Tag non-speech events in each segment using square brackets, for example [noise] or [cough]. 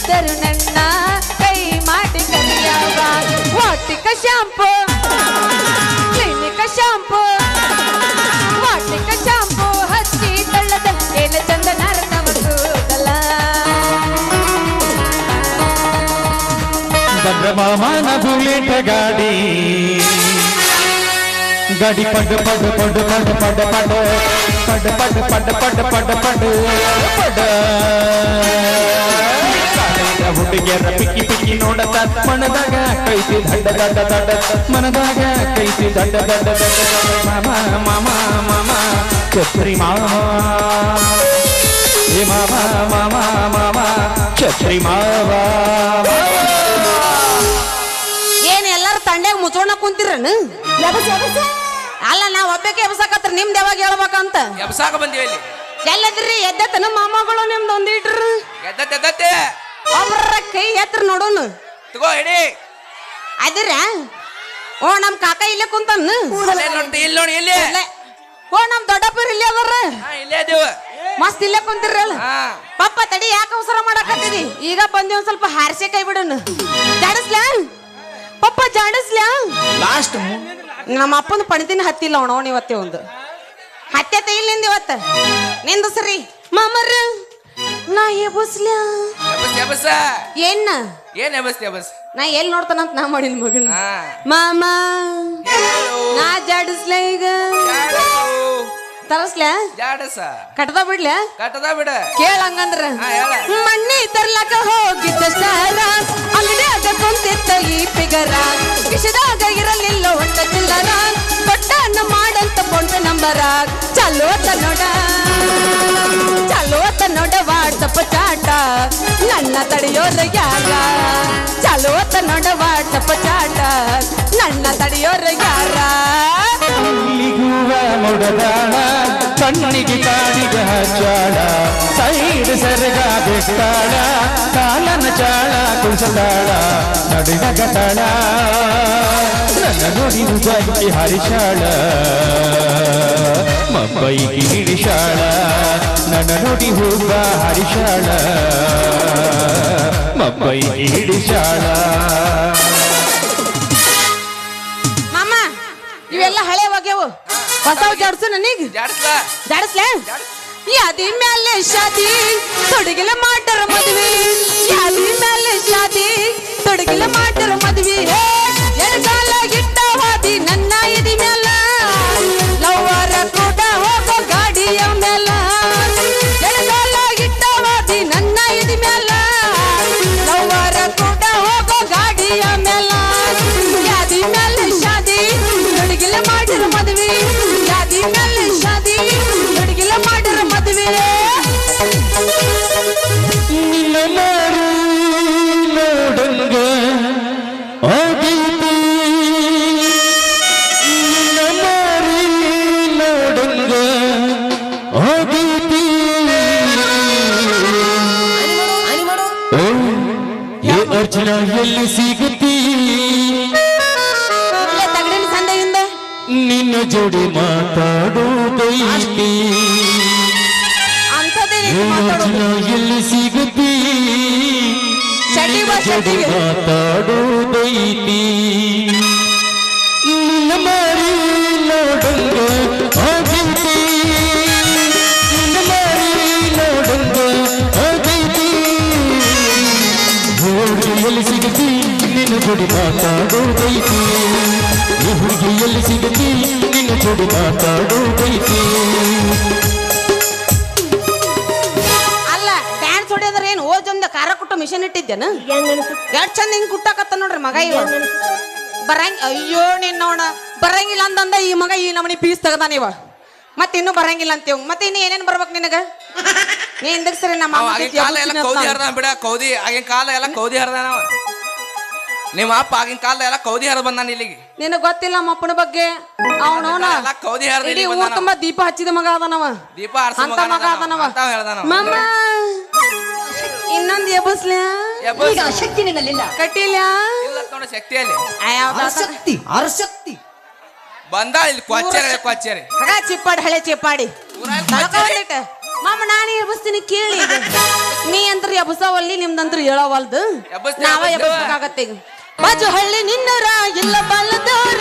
ಎತ್ತರು ನನ್ನ ಕೈ ಮಾಡಿ ಕರಿಯವ Vatika shampoo clinic shampoo Vatika shampoo ಹಚ್ಚಿ ತಳ್ಳದ ಏನ ಚಂದ ನರನವ ಕೂದಲ ಬಂದ ಮಾಮನ ಬುಲೆಟ್ ಗಾಡಿ ಗಾಡಿ ಪಡ್ ಪಡ್ ಪಡ್ ಪಡ್ ಪಡ್ ಪಡ್ ಪಡ್ ಪಡ್ ಪಡ್ ಪಡ್ ಪಡ್ ಪಡ್ ಪಡ್ ಕಾಲೇಜ ಹುಡುಗಿಯರ ಪಿಕ್ಕಿ ಪಿಕ್ಕಿ ನೋಡತ ಮನದಾಗ ಕೈಸಿ ದಡ್ಡ ದಡ್ಡ ದಡ್ಡ ಮನದಾಗ ಕೈಸಿ ದಡ್ಡ ದಡ್ಡ ದಡ್ಡ ಮಾಮ ಮಾಮ ಮಾಮ ಛತ್ರಿ ಮಾಮ ಏ ಮಾಮ ಮಾಮ ಮಾಮ ಛತ್ರಿ ಮಾವ. ಏನ್ ಎಲ್ಲಾರು ತಂಡ್ಯಾಗ ಮುಚ್ಚೋಣ ಕುಂತಿರನು? ಅಲ್ಲ ನಾವ್ ಒಬ್ಬಕ್ಕೆ ಎಬ್ಸಾಕತ್ರ ನಿಮ್ದು ಯಾವಾಗ ಹೇಳ್ಬೇಕಂತ? ಎಬ್ಸಾಕ ಬಂದಿವಿ ಇಲ್ಲಿ. ಎಲ್ಲದ್ರಿ? ಎದ್ದತನ ಮಾಮಗಳು ನಿಮ್ದು ಒಂದಿಟ್ರು ಎದ್ದತ್ತೆ. ಒಬ್ರ ಕೈ ಎತ್ರ ನೋಡೋನು. ತಗೋ ಹಿಡಿ ಅದಿರ? ಓ ನಮ್ ಕಾಕ ಇಲ್ಲೇ ಕುಂತನ್. ಇಲ್ಲಿ ನೋಡಿ ಇಲ್ಲಿ. ಇಲ್ಲೇ. ಓ ನಮ್ ದೊಡ್ಡಪ್ಪರ್ ಇಲ್ಲೇ ಅದಾರ. ಹಾ ಇಲ್ಲೇ ಇದೀವ. ಮಸ್ತ್ ಇಲ್ಲೇ ಕುಂತಿರಲ್ಲ ಪಪ್ಪ ತಡಿ ಯಾಕೆ ಅವಸರ ಮಾಡಕತ್ತಿದಿ? ಈಗ ಬಂದಿ ಒಂದ್ ಸ್ವಲ್ಪ ಹಾರಿಸಿ ಕೈ ಬಿಡೋನು. ಜಾಡಿಸ್ಲ ಪಪ್ಪ ಜಾಡಿಸ್ಲ ಲಾಸ್ಟ್ ನಮ್ಮ ಅಪ್ಪನ ಪಣಿತಿನ ಹತ್ತಿಲ್ಲ ಅವನವನ್ ಇವತ್ತೇ ಒಂದು. ಹತ್ತೆ ಇಲ್ಲಿಂದ ಇವತ್ತ. ನಿಂದು ಸರಿ. ಮಾಮರ. ನಾ ಎಬಸ್ಲ ಎಬಸ್ ಎಬಸ್ ಏನ್ನ ಏನ್ ಎಬಸ್ ಎಬಸ್ ನಾ ಎಲ್ಲಿ ನೋಡ್ತಾನಂತ ನಾ ಮಾಡಿನ ಮಗನ. ಮಾಮ. ನಾ ಜಾಡಿಸ್ಲ ಈಗ. ತರಸ್ಲ? ಜಾಡಸ. ಕಟ್ಟದ ಬಿಡ್ಲ? ಕಟ್ಟದ ಬಿಡ. ಕೇಳ ಹಂಗಂದ್ರ. ಮಣ್ಣಿ ತರ್ಲಕ ಹೋಗಿದ್ದ ಸಾರ. ಅಂಗಡಿಯಾಗ ಕುಂತಿತ್ತ ಈ ಫಿಗರ. ಕಿಶದಾಗ ಇರಲಿಲ್ಲ ಒಟ್ಟ ಚಿಲ್ಲರ. ಕೊಟ್ಟನ್ನ ಮಾಡಂತ ಫೋನ್ ನಂಬರ. ಚಲೋ ತನ್ನೋಡ ನೋಡ. ಚಪಚಾಟ ನನ್ನ ತಡೆಯೋರು ಯಾರ? ಚಲೋತ ನೋಡವ ಚಪಚಾಟ ನನ್ನ ತಡೆಯೋರು ಯಾರ? ಕಣ್ಣಿಗೆ ಕಾಣಿಗ ಚಾಳ ಸೈಡ್ ಸರಗ ಬಿಟ್ಟಾಳ, ಕಾಲನ ಚಾಳ ಕುಸದಾಳ ನಡಿನ ಗಟಾಳ ನನ್ನ ನುಡಿ ಬಗ್ಗೆ ಹರಿಶಾಳ ಮಬ್ಬೈಗೆ ಹಿಡಿಶಾಳ ನನ್ನ ನುಡಿ ಹೂವ ಹರಿಶಾಳ ಮಬ್ಬೈಕಿ ಹಿಡಿಶಾಳ ಮಾಮ ಇವೆಲ್ಲ ಹಳೆ ಹೋಗ್ಯವು ಹೊಸವು ಜಾಡ್ಸು ನನಗೆ? ಜಾಡಸ್ಲ? ಜಾಡಿಸ್ಲೆ? ಯಾದಿ ಮೇಲೆ ಶಾದಿ ತೊಡಗಿಲ ಮಾಡ್ತಾರ ಮದ್ವಿ. ಯಾದಿ ಮೇಲೆ ಮದುವೆ ಶಾದಿ ಮೇಲೆ ಶಾದಿ ಹುಡುಗಿಲ್ಲ ಮಾಡ್ರ ಮದುವೆ ನೋಡಂಗ ಅರ್ಚನಾ ಎಲ್ಲಿ ಸಿಗುತ್ತೀ ನಿನ್ನ ಜೋಡಿ ಮಾತಾಡೋದೈತಿ ಎಲ್ಲಿ ಸಿಗುತ್ತಿ? ಜೋಡಿ ಮಾತಾಡೋದೈತಿ ನಿನ್ನ ಮಾರಿ ನೋಡಂಗ ಹೋಗಿದ್ದಿ ನಿನ್ನ ಮಾರಿ ನೋಡಂಗ ಹೋಗಿದ್ದಿ ನೋಡಿ ಎಲ್ಲಿ ಸಿಗುತ್ತಿ? ನಿನ್ನ ಜೋಡಿ ಮಾತಾಡೋದೈತಿ ಈ ಹುಡುಗಿಯಲ್ಲಿ ಸಿಗತಿ ನಿನ್ನ ಜೋಡಿ ಮಾತಾಡೋದೈತಿ ಅಲ್ಲ ಡ್ಯಾನ್ಸ್ ಹೊಡೆಯೋದ್ರ ಏನು? ಓ ಜಂದ ಖಾರ ಕುಟ್ಟು ಮಿಷನ್ ಇಟ್ಟಿದ್ದೇನ? ಎಷ್ಟ್ ಚಂದ ಹಿಂಗ್ ಕುಟ್ಟಾಕತ್ತ ನೋಡ್ರಿ ಮಗ ಇವ. ಬರಂಗ್ ಅಯ್ಯೋ ನಿನ್ನವಣ ಬರಂಗಿಲ್ಲ ಅಂತಂದ ಈ ಮಗ ಈ ನಮನಿ ಪೀಸ್ ತಗದಾನ ಇವ. ಮತ್ತೆ ಇನ್ನು ಬರಂಗಿಲ್ಲ ಅಂತೀವ್ ಮತ್ತೆ ಇನ್ನು ಏನೇನ್ ಬರ್ಬೇಕು ನಿನಗ? ನೀ ಹಿಂದಕ್ಕೆ ಸರಿ ನಮ್ಮ ಅವ ಅಮ್ಮ ಕಾಲ ಎಲ್ಲ ಕೌದಿ ಹರದ ಹರ್ದ ಬಿಡ ಕೌದಿ ಆಗಿನ ಕಾಲ ಎಲ್ಲ ಕೌದಿ ಹರ್ದ ನಾವ ನಿಮ್ಮ ಅಪ್ಪ ಆಗಿನ ಕಾಲದ ಎಲ್ಲ ಕೌದಿ ಹರ ಬಂದಾನ ಇಲ್ಲಿಗೆ. ನಿನಗ್ ಗೊತ್ತಿಲ್ಲ ನಮ್ಮ ಅಪ್ಪನ ಬಗ್ಗೆ ಅವನವನ ಎಲ್ಲ ಕೌದಿ ಹರ್ದ ಇಡೀ ಊರ್ ತುಂಬಾ ದೀಪ ಹಚ್ಚಿದ ಮಗ ಅದನವ ದೀಪ ಹರ್ಸೋ ಅಂತ ಮಗ ಅದನವ ಅಂತ ಹೇಳ್ದಾನವ. ಮಮ್ಮ! ಇನ್ನೊಂದ್ ಎಬ್ಬಸ್ಲ್ಯಾ ಎಬ್ಬಸ್. ಈಗ ಶಕ್ತಿ ನಿನ್ನಲ್ಲಿಲ್ಲ. ಕಟ್ಟಿಲ್ಯಾ? ಇಲ್ಲ ನೋಡ ಶಕ್ತಿಯಲ್ಲಿ. ಶಕ್ತಿ ಅರಶಕ್ತಿ ಬಂದ ಇಲ್ಲಿ ಕೊಚ್ಚರೆ ಕೊಚ್ಚರೆ ಹಗ ಚಿಪ್ಪಾಡಿ ಹಳೆ ಚಿಪ್ಪಾಡಿ. ಮಾಮ ನಾನೇ ಎಬ್ಬಿಸ್ತೀನಿ ಕೇಳಿ. [laughs] ನೀ ಅಂತ್ರ ಎಬ್ಸವಲ್ಲಿ ನಿಮ್ದಂತ್ರ ಹೇಳವಲ್ದು. ನಾವ. ಎಬ್ಬಸ್ಬೇಕಾಗತ್ತೆ ಈಗ. ಬಾಜು ಹಳ್ಳಿ ನಿನ್ನರ ಇಲ್ಲ ಬಲ್ಲದೋರ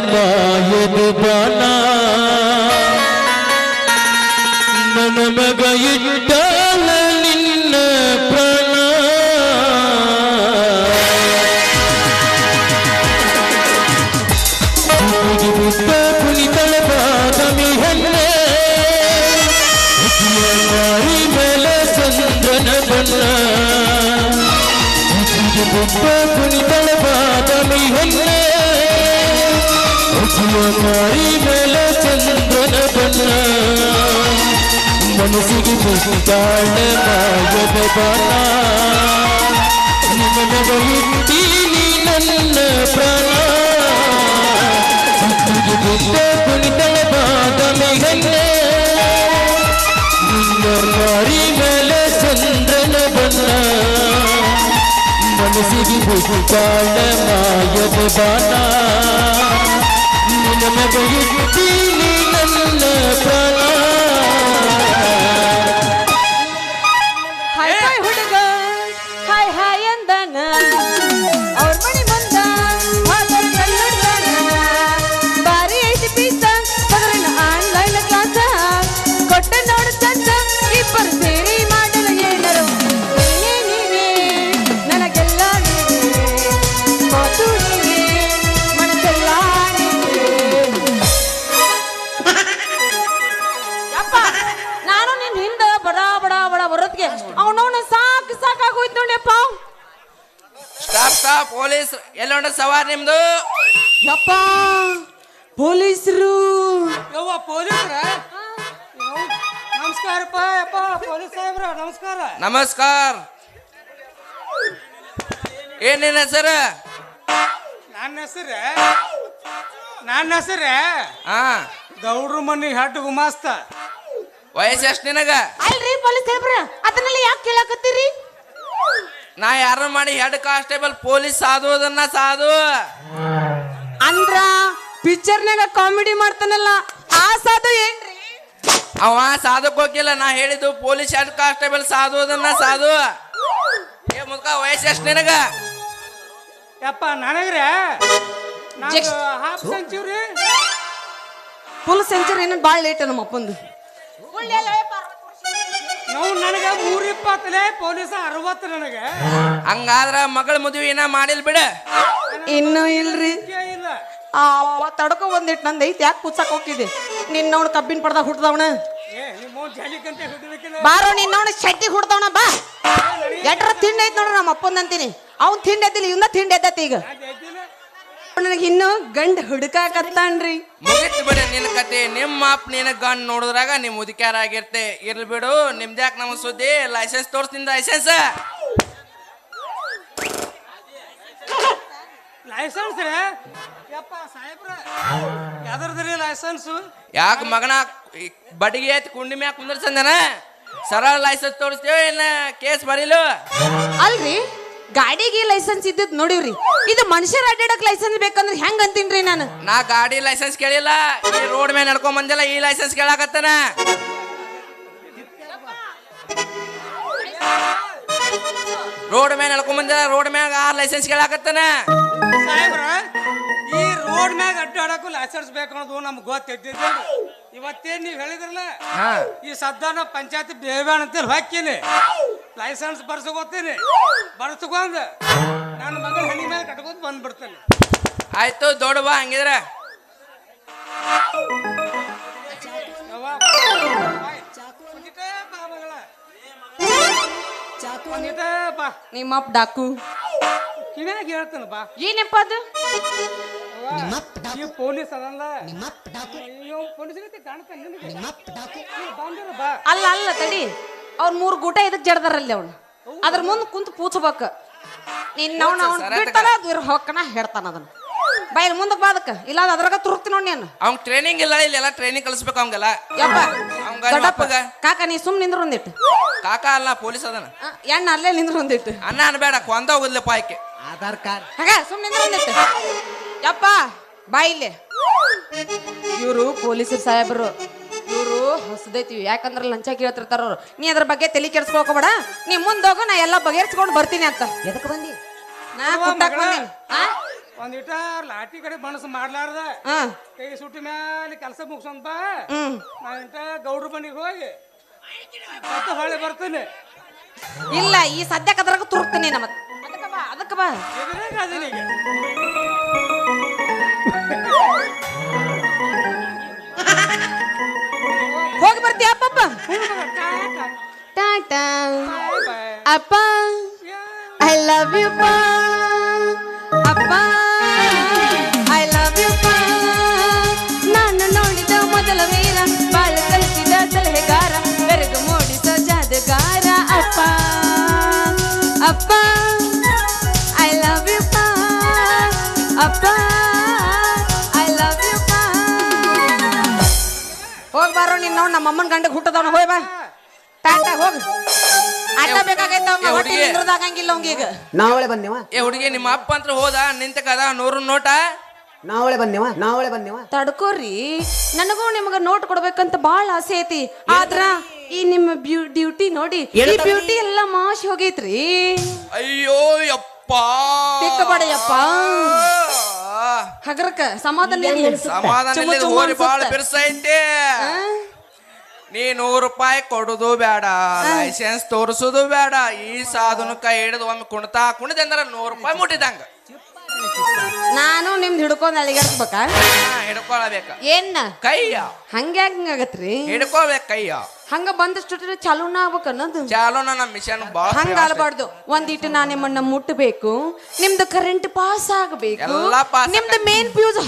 ಮಾಯದ ಬಾಣ. ನನ್ನ ಮಗ ನಿನ್ನ ಪ್ರಾಣ. ಬಿದ್ದ ಕುಣಿತಳ ಬಾದಾಮಿ ಹುಟ್ಟಿಯ ಮಾರಿ ಮಾರಿ ಮೇಲೆ ಚಂದ್ರನ ಬಣ್ಣ ಮನಸ್ಸಿಗೆ ಬಿದ್ದಾಳ ಮಾಯದ ಬಾಣ ನಿನ್ನ ಮಗ ನನ್ನ ಪ್ರಾಣ ಸುತ್ತಿಗೆ ಬಿದ್ದ ಕುಣಿತಳ ಬಾದಾಮಿ ಹೆಣ್ಣೆ ನಿನ್ನ ಮಾರಿ ಮೇಲೆ ಚಂದ್ರನ ಬಣ್ಣ ಮನಸ್ಸಿಗೆ ಬಿದ್ದಾಳ ಮಾಯದ ಬಾಣ ಇಟ್ಟೀನಿ ನನ್ನ ಪ್ರಾಣ ಬಡ ಅವನವನು ಸಾಕು ಸಾಕಾಗೋಯ್ತು ನೋಡಪ್ಪ ಸ್ಟಾಪ್ ಸ್ಟಾಪ್ ಪೊಲೀಸ್ ಎಲ್ಲ ಹೊಂಟ ಸವಾರ್ ನಿಮ್ದು. ಯಪ್ಪ ಪೊಲೀಸರು. ಯವ್ವ ಪೊಲೀಸ್ರ? ನಮಸ್ಕಾರಪ್ಪ ಯಪ್ಪ ಪೊಲೀಸ್ ಸಾಹೇಬ್ರ ನಮಸ್ಕಾರ. ನಮಸ್ಕಾರ. ಏನೇನ ಹೆಸರು? ನನ್ನ ಹೆಸರು? ನನ್ನ ಹೆಸರು? ಹಾ. ಗೌಡ್ರ ಮನಿ ಹೆಡ್ ಗುಮಾಸ್ತ. ವಯಸ್ಸು ಎಷ್ಟು ನಿನಗ? ಅಲ್ರಿ ಪೊಲೀಸ್ ಸಾಹೇಬ್ರ. ಅದನ್ನೆಲ್ಲ ಯಾಕೆ ಕೇಳಾಕತ್ತೀರಿ? ನಾ ಯಾರು ಮಾಡಿ ಹೆಡ್ ಕಾನ್ಸ್ಟೇಬಲ್ ಪೊಲೀಸ್ ಸಾಧುವುದನ್ನ ಸಾಧು. ಅಂದ್ರ ಪಿಕ್ಚರ್ನಾಗ ಕಾಮಿಡಿ ಮಾಡ್ತಾನಲ್ಲ ಆ ಸಾಧು ಏನ್ರಿ? ಅವ ಸಾಧಕ್ ಹೋಗಿಲ್ಲ ನಾ ಹೇಳಿದ್ದು ಪೊಲೀಸ್ ಹೆಡ್ ಕಾನ್ಸ್ಟೇಬಲ್ ಸಾಧುವುದನ್ನ ಸಾಧು. ಏ ಮುದ್ಕ ವಯಸ್ಸು ಎಷ್ಟು ನಿನಗ? ಯಪ್ಪ ನನಗ್ರೆ? Just- half century full century ಏನೋ ಭಾಳ ಲೇಟ್ ನಮ್ಮ ಅಪ್ಪಂದು ನಾವು ನನಗೆ ಮೂರ್ ಇಪ್ಪತ್ತಲೇ ಪೊಲೀಸ ಅರವತ್ತು ನನಗೆ. ಹಂಗಾದ್ರ ಮಗಳ ಮದುವೆ ಏನ ಮಾಡಿಲ್ ಬಿಡ. ಇನ್ನೂ ಇಲ್ರಿ. ಇಲ್ಲ. ಆ ತಡ್ಕೊ ಒಂದಿಟ್ಟು ನಂದು ಐತಿ ಯಾಕೆ ಕುಚ್ಚಕ್ ಹೋಗಿದ್ದೆ ನಿನ್ನವನು ಕಬ್ಬಿನ ಪಡ್ದಾಗ ಹುಡ್ದವನ ಏ ನಿಮ್ಮ ಜಾಲಿಕಂತೆ ಬಾರೋ ನಿನ್ನವನು ಶೆಟ್ಟಿ ಹುಡ್ದವನ ಬಾ. ಎಟ್ರ ತಿಂಡಿ ಐತ್ ನೋಡ್ರಿ ನಮ್ಮ ಅಪ್ಪನ ಅಂತೀನಿ. ಅವ್ನ್ ತಿಂಡಿ ಎದ್ದಿಲ್ಲ ಇವನ್ನ ತಿಂಡಿ ಎದ್ದತಿ ಈಗ. ನನಗೆ ಇನ್ನೂ ಗಂಡ ಹುಡುಕಾಕತ್ತಾನ್ರಿ. ಮುಗಿತ್ ಬಿಡ ನಿನ್ನ ಕತೆ. ನಿಮ್ಮ ಅಪ್ಪ ನಿನ್ನ ಗಂಡ್ ನೋಡಿದ್ರಾಗ ನಿಮ್ ಮುದುಕ್ಯಾರ ಆಗಿರ್ತೆ ಇರ್ಲಿ ಬಿಡು ನಿಮ್ದ್ಯಾಕ್ ನಮ್ ಸುದ್ದಿ? ಲೈಸೆನ್ಸ್ ತೋರಿಸ್ತೀನಿ ಲೈಸೆನ್ಸ್ ಲೈಸೆನ್ಸ್ ರೀ? ಯಪ್ಪ ಸಾಹೇಬ್ರ ಯಾವ್ದ್ರದ್ರಿ ಲೈಸೆನ್ಸು ಯಾಕ ಮಗನ ಬಡಿಗೆ ಐತಿ ಕುಂಡಿ ಮ್ಯಾಗ ಕುಂದರ್ಸಂದನ? ಸರಳ ಲೈಸೆನ್ಸ್ ತೋರಿಸ್ತೇವೆ ಇಲ್ಲ ಕೇಸ್ ಬರೀಲು? ಅಲ್ರಿ ಗಾಡಿಗೆ ಲೈಸೆನ್ಸ್ ಇದ್ದಿದ್ ನೋಡಿವ್ರಿ. ಇದು ಮನುಷ್ಯರ ಅಡ್ಡಾಡಕ್ ಲೈಸೆನ್ಸ್ ಬೇಕಂದ್ರೆ ಹೆಂಗ್ ಅಂತೀನ್ರಿ ನಾನು? ನಾ ಗಾಡಿ ಲೈಸೆನ್ಸ್ ಕೇಳಿಲ್ಲ ಈ ರೋಡ್ ಮೇಲೆ ನಡ್ಕೊಂಡ್ ಬಂದಿಲ್ಲ ಈ ಲೈಸೆನ್ಸ್ ಕೇಳಾಕತ್ತಾನ. ರೋಡ್ ಮೇಲೆ ನಡ್ಕೊಂಡ್ ಬಂದಿಲ್ಲ ರೋಡ್ ಮ್ಯಾಗ ಆ ಲೈಸೆನ್ಸ್ ಕೇಳಾಕತ್ತಾನ. ಸಾಹೇಬ್ರ ಈ ರೋಡ್ ಮ್ಯಾಗ ಅಡ್ಡಾಡಕ್ಕೂ ಲೈಸೆನ್ಸ್ ಬೇಕು ಅನ್ನೋದು ನಮ್ಗೆ ಗೊತ್ತಿದ್ದಿದ್ದು ಇವತ್ತೇನ್ ನೀವು ಹೇಳಿದ್ರಲ್ಲ ಹಾ. ಈ ಸದ್ದಾನ ಪಂಚಾಯತ್ ಬೇವೇಣ ಅಂತೇಳಿ ಹಾಕಿನಿ ಲೈಸೆನ್ಸ್ ಬರ್ಸ್ಕೋತೀನಿ. ಬರ್ಸ್ಕೊಂಡ್ ನನ್ನ ಮಗನ ಹನಿ ಮೇಲೆ ಕಟ್ಕೊಂಡ್ ಬಂದ್ಬಿಡ್ತೇನೆ. ಆಯ್ತು ದೊಡ್ಡ ಬಾ ಹಂಗಿದ್ರ. ನಿಮ್ಮಪ್ಪ ಡಾಕು. ಕಿವ್ಯಾಗ ಹೇಳ್ತಾನ ಬಾ. ಏನಪ್ಪ ಅದು? ಈ ಪೊಲೀಸ್ ಅದಲ್ಲ. ಅಯ್ಯೋ ಪೊಲೀಸ್ ಬಂದಿರ ಬಾ. ಅಲ್ಲ ಅಲ್ಲ ತಡಿ. ಅವ್ರ ಮೂರು ಗೂಟ ಇದಕ್ಕೆ ಜಡ್ದಾರಲ್ಲಿ ಅವ್ನು ಅದ್ರ ಮುಂದೆ ಕುಂತು ಪೂಚ್ಬೇಕ ನಿನ್ನ ಅವ್ನು ನಾವು ಬಿಟ್ಟಲ್ಲ ಅದು ಇರ್ ಹೊಕ್ಕನ ಹೇಳ್ತಾನ ಅದನ್ನ. ಬೈಲ್ ಮುಂದಕ್ ಬಾದಕ್ಕ ಇಲ್ಲ ಅದ್ರಾಗ ತುರುಕ್ತಿ ನೋಡಿ ನೀನು. ಅವ್ನ್ ಟ್ರೈನಿಂಗ್ ಇಲ್ಲ ಇಲ್ಲೆಲ್ಲ ಟ್ರೈನಿಂಗ್ ಕಲಿಸ್ಬೇಕು ಅವಂಗೆಲ್ಲ ಯಪ್ಪ ಕಾಕ ನೀ ಸುಮ್ ನಿಂದ್ರ ಒಂದಿಟ್ಟು ಕಾಕ ಅಲ್ಲ ಪೊಲೀಸ್ ಅದನ. ಎಣ್ಣ ಅಲ್ಲೇ ನಿಂದ್ರ ಒಂದಿಟ್ಟು ಅನ್ನ ಅನ್ಬೇಡ ಕೊಂದ ಹೋಗುದ್ಲಪ್ಪ ಆಯ್ಕೆ. ಆಧಾರ್ ಕಾರ್ಡ್. ಹಾಗ ಸುಮ್ ನಿಂದ್ರ ಒಂದಿಟ್ಟು ಯಪ್ಪ ಬಾಯಿಲ್ಲೆ ಇವರು ಪೊಲೀಸರು ಸಾಹೇಬರು. ಇವರು ಹೊಸದೈತಿವಿ. ಯಾಕಂದ್ರೆ ಲಂಚ ಕೇಳ್ತಿರ್ತಾರ ಅವ್ರು. ನೀ ಅದ್ರ ಬಗ್ಗೆ ತಲೆ ಕೆಡ್ಸ್ಕೊಳ್ಕೋಬೇಡ. ನೀ ಮುಂದೋಗ ನಾ ಎಲ್ಲ ಬಗೆಹರಿಸ್ಕೊಂಡು ಬರ್ತೀನಿ ಅಂತ. ಎದಕ್ ಬಂದಿ? ನಾ ಕುಟ್ಟಾಕ್ ಬಂದೀನಿ ಆ? ಒಂದಿಟ ಲಾಟಿ ಕಡೆ ಮನಸ್ಸು ಮಾಡ್ಲಾರ್ದ. ಆ, ಕೈ ಸುಟ್ಟಿ ಮ್ಯಾಲೆ ಕೆಲಸ ಹ್ಮ್. ನಾ ಇಂಟ ಗೌಡ್ರ ಮನೆಗೆ ಹೋಗಿ ಮತ್ತೆ ಹೊಳೆ ಬರ್ತೀನಿ. ಇಲ್ಲ ಈ ಸದ್ಯಕ್ಕೆ ಅದ್ರಾಗ ತುರುಕ್ತೀನಿ ನಮ್ಮ ಅದಕ್ಕೆ ಬಾ ಅದಕ್ಕೆ ಬಾ. ಎದುರಾಗ ಅದೀನಿ ಈಗ? ಬರ್ತೀಯ ಅಪ್ಪಪ್ಪ ಟಾಟಾ. ಅಪ್ಪ. ಐ ಲವ್ ಯು ಅಪ್ಪ. ನೋಡ್ ನಮ್ಮ ಅಮ್ಮನ ಗಂಡಗೆ ಹುಟ್ಟದವನ ಹೋಯ್ ಬಾ ಟಾಟಾ ಹೋಗ್ ಆಟ ಬೇಕಾಗೈತ ಏ, ಹೊಟ್ಟೆ ಹುಡ್ಗಿ. ನಿಂದ್ರದಾಗಂಗಿಲ್ಲ ಅವಂಗೀಗ ನಾವಳೆ ಬಂದೇವ ಏ ಹುಡುಗಿ ನಿಮ್ಮ ಅಪ್ಪ ಅಂತ ಹೋದ ನಿಂತ ಕದ ನೂರು ನೋಟ ನಾವಳೆ ಬಂದೇವ ನಾವಳೆ ಬಂದೇವ ತಡ್ಕೋರಿ ನನಗೂ ನಿಮ್ಗ ನೋಟ್ ಕೊಡ್ಬೇಕಂತ ಬಾಳ ಆಸೆ ಐತಿ ಆದ್ರ ಈ ನಿಮ್ಮ ಡ್ಯೂಟಿ ನೋಡಿ ಈ. ಬ್ಯೂಟಿ ಎಲ್ಲ ಮಾಶ್ ಹೋಗೈತ್ರಿ ಅಯ್ಯೋ ಯಪ್ಪ ತಿಕ್ಕಬೇಡ ಯಪ್ಪ. ಹಗರಕ ಸಮಾಧಾನ. ಸಮಾಧಾನ ಇಲ್ಲದ ಹೋರಿ ಬಾಳ ಅನ್ಸುತ್ತ. ಬಿರ್ಸೈತೆ ಆ? ನೀ ನೂರು ರೂಪಾಯಿ ಕೊಡುದು ಬೇಡ ಲೈಸೆನ್ಸ್ ತೋರಿಸುದು ಬೇಡ ಈ ಸಾಧನ ಕೈ ಹಿಡಿದು ಒಮ್ಮೆ ಕುಣ್ತಾ ಕುಣಿದೆ ಅಂದ್ರ ನೂರು ರೂಪಾಯಿ ಮುಟ್ಟಿದಂಗ. ನಾನು ನಿಮ್ದು ಹಿಡ್ಕೊಂಡ್ ಅಳಿಗಾಡ್ಬೇಕ ಹಿಡ್ಕೊಳ್ಬೇಕ. ಏನ್ ಕೈಯ. ಹಂಗೆ ಹಿಂಗಾಗತ್ರಿ ಹಿಡ್ಕೋಬೇಕ ಕೈಯ. ಹಂಗ ಬಂದಷ್ಟು ಚಾಲೂನ ಆಗ್ಬೇಕು ಅನ್ನೋದು. ಚಾಲೂನ ನಮ್ಮ ಮಿಷನ್ ಹಂಗ ಅಲ್ಬಾರ್ದು ಒಂದಿಟ್ಟು ನಾ ನಿಮ್ಮನ್ನ ಮುಟ್ಟಬೇಕು ನಿಮ್ದು ಕರೆಂಟ್ ಪಾಸ್ ಆಗ್ಬೇಕು ನಿಮ್ದು ಮೇನ್ ಫ್ಯೂಸ್